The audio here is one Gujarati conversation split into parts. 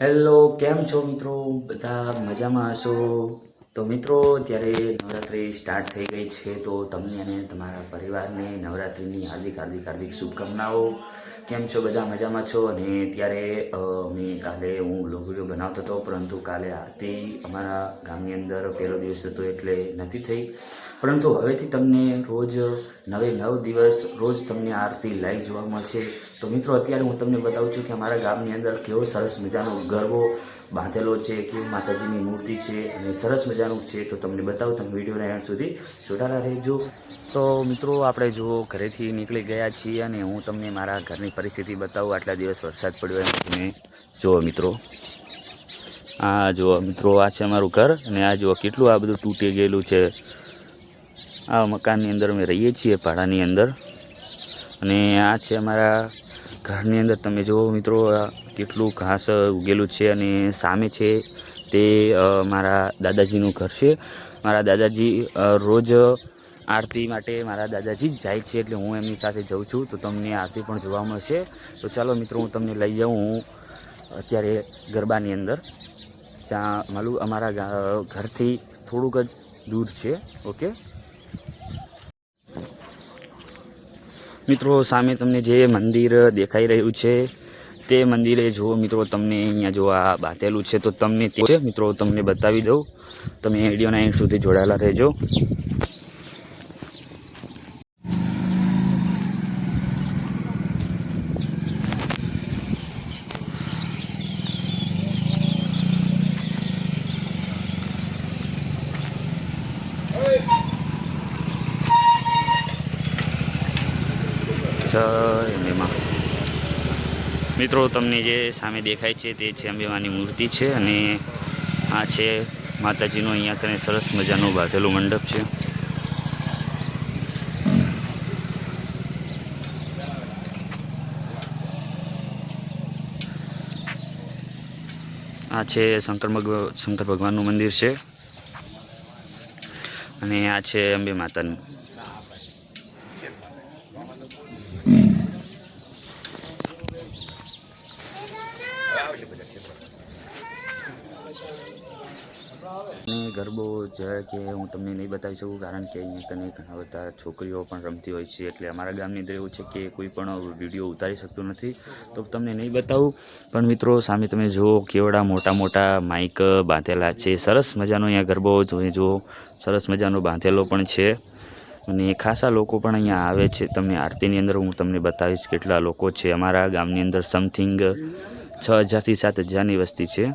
હેલો કેમ છો મિત્રો? બધા મજામાં હશો? તો મિત્રો ત્યારે નવરાત્રિ સ્ટાર્ટ થઈ ગઈ છે, તો તમને અને તમારા પરિવારને નવરાત્રિની હાર્દિક હાર્દિક હાર્દિક શુભકામનાઓ. કેમ છો? બધા મજામાં છો? અને ત્યારે મેં કાલે હું વીડિયો બનાવતો હતો, પરંતુ કાલે આરતી અમારા ગામની અંદર પહેલો દિવસ હતો એટલે નથી થઈ. પરંતુ હવેથી તમને રોજ નવે નવ દિવસ રોજ તમને આરતી લાઈવ જોવા મળશે. તો મિત્રો, અત્યારે હું તમને બતાવું છું કે અમારા ગામની અંદર કેવો સરસ મજાનો ગરબો બાંધેલો છે, કેવી માતાજીની મૂર્તિ છે અને સરસ મજાનું છે. તો તમને બતાવું, તમે વિડીયોના એન્ડ સુધી જોડાયેલા રહેજો. તો મિત્રો, આપણે જો ઘરેથી નીકળી ગયા છીએ અને હું તમને મારા ઘરની પરિસ્થિતિ બતાવું. આટલા દિવસ વરસાદ પડ્યો એમ તમે જુઓ મિત્રો. આ જુઓ મિત્રો, આ છે અમારું ઘર અને આ જુઓ કેટલું આ બધું તૂટી ગયેલું છે. આ મકાનની અંદર અમે રહીએ છીએ, ભાડાની અંદર. અને આ છે અમારા ઘરની અંદર. તમે જુઓ મિત્રો કેટલું ઘાસ ઉગેલું છે અને સામે છે તે મારા દાદાજીનું ઘર છે. મારા દાદાજી રોજ આરતી માટે મારા દાદાજી જ જાય છે એટલે હું એમની સાથે જઉં છું. તો તમને આરતી પણ જોવા મળશે. તો ચાલો મિત્રો, હું તમને લઈ જાઉં. હું અત્યારે ગરબાની અંદર. ત્યાં માલું અમારા ઘરથી થોડુંક જ દૂર છે. ઓકે? મિત્રો, સામે તમને જે મંદિર દેખાઈ રહ્યું છે, તે મંદિરે જો મિત્રો તમને અહીંયા જો આ બાંધેલું છે, તો તમને તે છે. મિત્રો, તમને બતાવી દઉં. તમે વિડીયોના એન્ડ સુધી જોડાયેલા રહેજો. અંબેમાં મિત્રો, તમને જે સામે દેખાય છે તે છે અંબેમાની મૂર્તિ છે અને આ છે માતાજીનું અહીંયા કને સરસ મજાનું બાંધેલું મંડપ છે. આ છે શંકર શંકર ભગવાનનું મંદિર છે. અને આ છે અંબે માતાનું ગરબો જે કે હું તમને નહીં બતાવી શકું કારણ કે અહીંયા કને ઘણા બધા છોકરીઓ પણ રમતી હોય છે. એટલે અમારા ગામની અંદર એવું છે કે કોઈ પણ વીડિયો ઉતારી શકતું નથી. તો તમને નહીં બતાવું, પણ મિત્રો સામે તમે જુઓ કેવડા મોટા મોટા માઇક બાંધેલા છે. સરસ મજાનો અહીંયા ગરબો જોઈ જુઓ. સરસ મજાનો બાંધેલો પણ છે. અને ખાસા લોકો પણ અહીંયા આવે છે. તમને આરતીની અંદર હું તમને બતાવીશ કેટલા લોકો છે. અમારા ગામની અંદર સમથિંગ છ હજારથી સાત હજારની વસ્તી છે.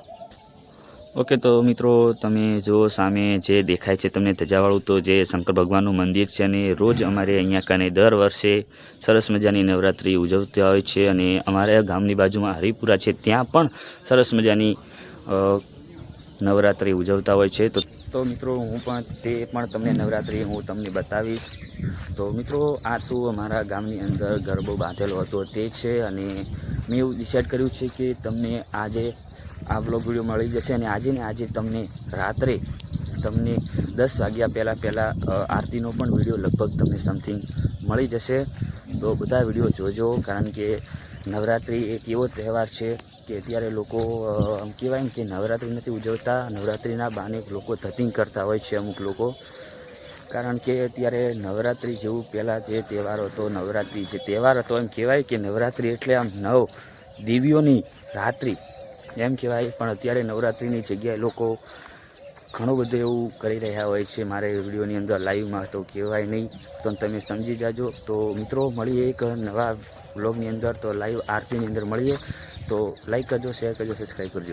ઓકે, તો મિત્રો તમે જો સામે જે દેખાય છે તમને ધજાવાળું, તો જે શંકર ભગવાનનું મંદિર છે અને રોજ અમારે અહીંયા કાને દર વર્ષે સરસ મજાની નવરાત્રિ ઉજવતા હોય છે અને અમારા ગામની બાજુમાં હરિપુરા છે, ત્યાં પણ સરસ મજાની નવરાત્રિ ઉજવતા હોય છે. તો તો મિત્રો હું પણ તે પણ તમને નવરાત્રિ હું તમને બતાવીશ. તો મિત્રો આ શું અમારા ગામની અંદર ગરબો બાંધેલો હતો, તે છે અને મેં એવું ડિસાઈડ કર્યું છે કે તમને આજે આ બ્લોગ વીડિયો મળી જશે અને આજે ને આજે તમને રાત્રે તમને દસ વાગ્યા પહેલાં પહેલાં આરતીનો પણ વીડિયો લગભગ તમને સમથિંગ મળી જશે. તો બધા વીડિયો જોજો, કારણ કે નવરાત્રિ એક એવો તહેવાર છે કે અત્યારે લોકો આમ કહેવાય ને કે નવરાત્રિ નથી ઉજવતા, નવરાત્રિના બાને લોકો ધતિંગ કરતા હોય છે અમુક લોકો. કારણ કે અત્યારે નવરાત્રિ જેવું પહેલાં જે તહેવાર હતો, નવરાત્રિ જે તહેવાર હતો, એમ કહેવાય કે નવરાત્રિ એટલે આમ નવ દેવીઓની રાત્રિ. એમ કહેવાય, પણ અત્યારે નવરાત્રિની જગ્યાએ લોકો ઘણું બધું એવું કરી રહ્યા હોય છે. મારે વિડીયોની અંદર લાઈવમાં તો કહેવાય નહીં તો તમે સમજી જાજો. તો મિત્રો, મળીએ એક નવા બ્લોગની અંદર. તો લાઈવ આરતીની અંદર મળીએ. તો લાઈક કરજો શેર કરજો સબસ્ક્રાઈબ કરજો.